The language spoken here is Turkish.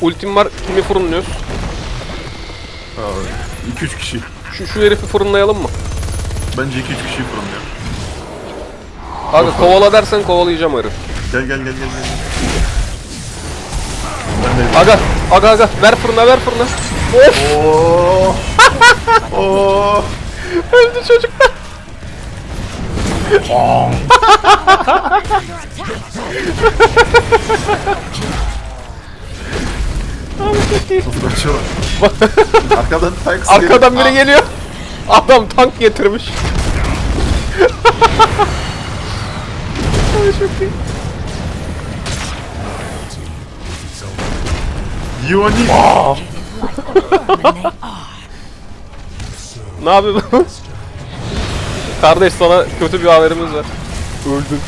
ultim var. Kimi fırınlıyoruz? 2-3 kişi. Şu, şu herifi fırınlayalım mı? Bence 2-3 kişiyi fırınlıyor. Abi kovala dersen kovalayacağım herif. Gel gel gel gel gel. Ben de... Aga, aga aga ver fırına ver fırına. Of Oo. Oo. öldü çocuklar. Nasıl kaçıyorlar? Arkadan tank Arkadan biri geliyor. Adam tank getirmiş. Ay, çok iyi. Yoni. Ne yapıyorsun? Kardeş sana kötü bir haberimiz var. Öldün.